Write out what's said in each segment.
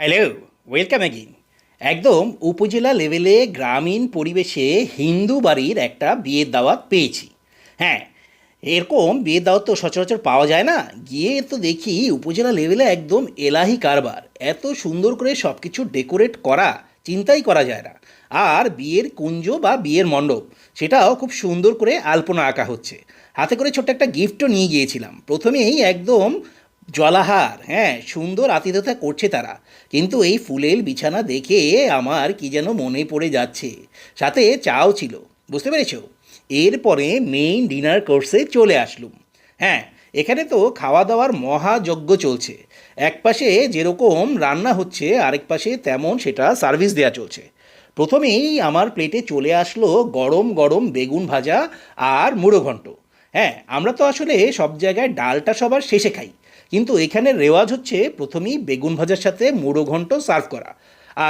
Hello welcome again একদম উপজেলা লেভেলে গ্রামীণ পরিবেশে হিন্দু বাড়ির একটা বিয়ের দাওয়াত পেয়েছি। হ্যাঁ এরকম বিয়ের দাওয়াত তো সচরাচর পাওয়া যায় না। গিয়ে তো দেখি উপজেলা লেভেলে একদম এলাহি কারবার। এত সুন্দর করে সব কিছু ডেকোরেট করা, চিন্তাই করা যায় না। আর বিয়ের কুঞ্জ বা বিয়ের মণ্ডপ, সেটাও খুব সুন্দর করে আলপনা আঁকা হচ্ছে। হাতে করে ছোট্ট একটা গিফটও নিয়ে গিয়েছিলাম। প্রথমেই একদম জলাহার হ্যাঁ সুন্দর আতিথ্যতা করছে তারা। কিন্তু এই ফুলের বিছানা দেখে আমার কি যেন মনে পড়ে যাচ্ছে। সাথে চাও ছিল, বুঝতে পেরেছ? এরপরে মেইন ডিনার কোর্সে চলে আসলুম। হ্যাঁ এখানে তো খাওয়া দাওয়ার মহাযজ্ঞ চলছে। এক পাশে যেরকম রান্না হচ্ছে, আরেক পাশে তেমন সেটা সার্ভিস দেওয়া চলছে। প্রথমেই আমার প্লেটে চলে আসলো গরম গরম বেগুন ভাজা আর মুড়ো ঘন্ট। হ্যাঁ আমরা তো আসলে সব জায়গায় ডালটা সবার শেষে খাই। কিন্তু এখানে রেওয়াজ হচ্ছে প্রথমেই বেগুন ভাজার সাথে মুড়ো ঘন্ট সার্ভ করা।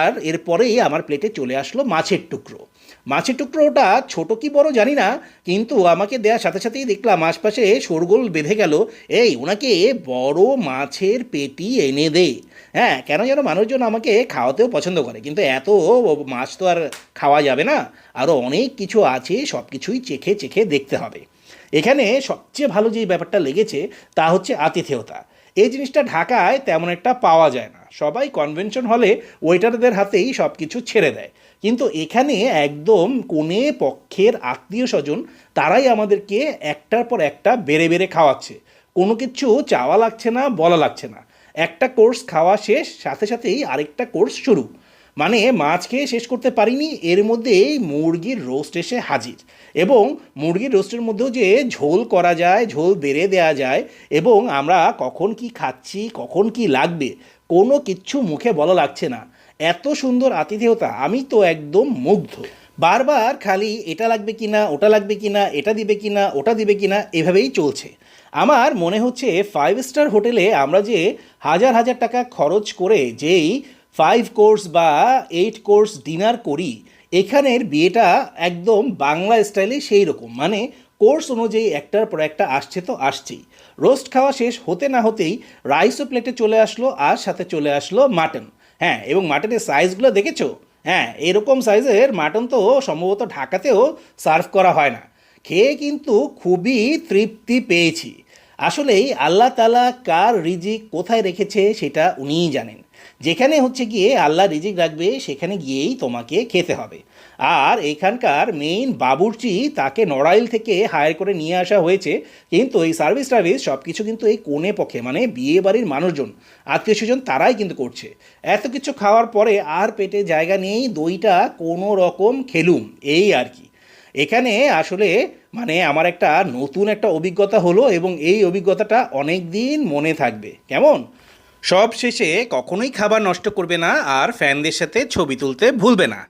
আর এরপরেই আমার প্লেটে চলে আসলো মাছের টুকরো। মাছের টুকরোটা ছোট কি বড় জানি না, কিন্তু আমাকে দেওয়ার সাথে সাথেই দেখলাম আশপাশে শোরগোল বেঁধে গেল, এই, ওনাকে বড় মাছের পেটি এনে দে। হ্যাঁ কেন যেন মানুষজন আমাকে খাওয়াতেও পছন্দ করে, কিন্তু এত মাছ তো আর খাওয়া যাবে না। আরও অনেক কিছু আছে সব কিছুই চেখে চেখে দেখতে হবে। এখানে সবচেয়ে ভালো যে ব্যাপারটা লেগেছে তা হচ্ছে আতিথেয়তা। এই জিনিসটা ঢাকায় তেমন একটা পাওয়া যায় না। সবাই কনভেনশন হলে ওয়েটারদের হাতেই সব কিছু ছেড়ে দেয়। কিন্তু এখানে একদম কোনে পক্ষের আত্মীয় স্বজন তারাই আমাদেরকে একটার পর একটা বেড়ে বেড়ে খাওয়াচ্ছে। কোনো কিছু চাওয়া লাগছে না, বলা লাগছে না। একটা কোর্স খাওয়া শেষ, সাথে সাথেই আরেকটা কোর্স শুরু। মানে মাছ খেয়ে শেষ করতে পারিনি, এর মধ্যেই মুরগির রোস্ট এসে হাজির। এবং মুরগির রোস্টের মধ্যেও যে ঝোল করা যায়, ঝোল বেড়ে দেওয়া যায়, এবং আমরা কখন কি খাচ্ছি, কখন কি লাগবে, কোনো কিচ্ছু মুখে বলা লাগছে না। এত সুন্দর আতিথেয়তা, আমি তো একদম মুগ্ধ। বারবার খালি এটা লাগবে কি না, ওটা লাগবে কি না, এটা দিবে কি না, ওটা দিবে কি না, এভাবেই চলছে। আমার মনে হচ্ছে ফাইভ স্টার হোটেলে আমরা যে হাজার হাজার টাকা খরচ করে যেই ফাইভ কোর্স বা এইট কোর্স ডিনার করি, এখানের বিয়েটা একদম বাংলা স্টাইলে সেই রকম। মানে কোর্স অনুযায়ী একটার পর একটা আসছে তো আসছেই। রোস্ট খাওয়া শেষ হতে না হতেই রাইসও প্লেটে চলে আসলো আর সাথে চলে আসলো মাটন হ্যাঁ এবং মাটনের সাইজগুলো দেখেছ? হ্যাঁ এরকম সাইজের মাটন তো সম্ভবত ঢাকাতেও সার্ভ করা হয় না। খেয়ে কিন্তু খুবই তৃপ্তি পেয়েছি। আসলেই আল্লাহ তালা কার রিজিক কোথায় রেখেছে সেটা উনিই জানেন। যেখানে হচ্ছে গিয়ে আল্লাহ রিজিক রাখবে, সেখানে গিয়েই তোমাকে খেতে হবে। আর এখানকার মেইন বাবুর্চি তাকে নড়াইল থেকে হায়ার করে নিয়ে আসা হয়েছে। কিন্তু এই সার্ভিস টার্ভিস সব কিছু কিন্তু এই কোণে পক্ষে মানে বিয়ে বাড়ির মানুষজন, আত্মীয় স্বজন তারাই কিন্তু করছে। এত কিছু খাওয়ার পরে আর পেটে জায়গা নেই, দইটা কোনো রকম খেলুম, এই আর কি। এখানে আসলে মানে আমার একটা নতুন একটা অভিজ্ঞতা হলো এবং এই অভিজ্ঞতাটা অনেক দিন মনে থাকবে। কেমন? সব শেষে কখনোই খাবার নষ্ট করবে না আর ফ্যানদের সাথে ছবি তুলতে ভুলবে না।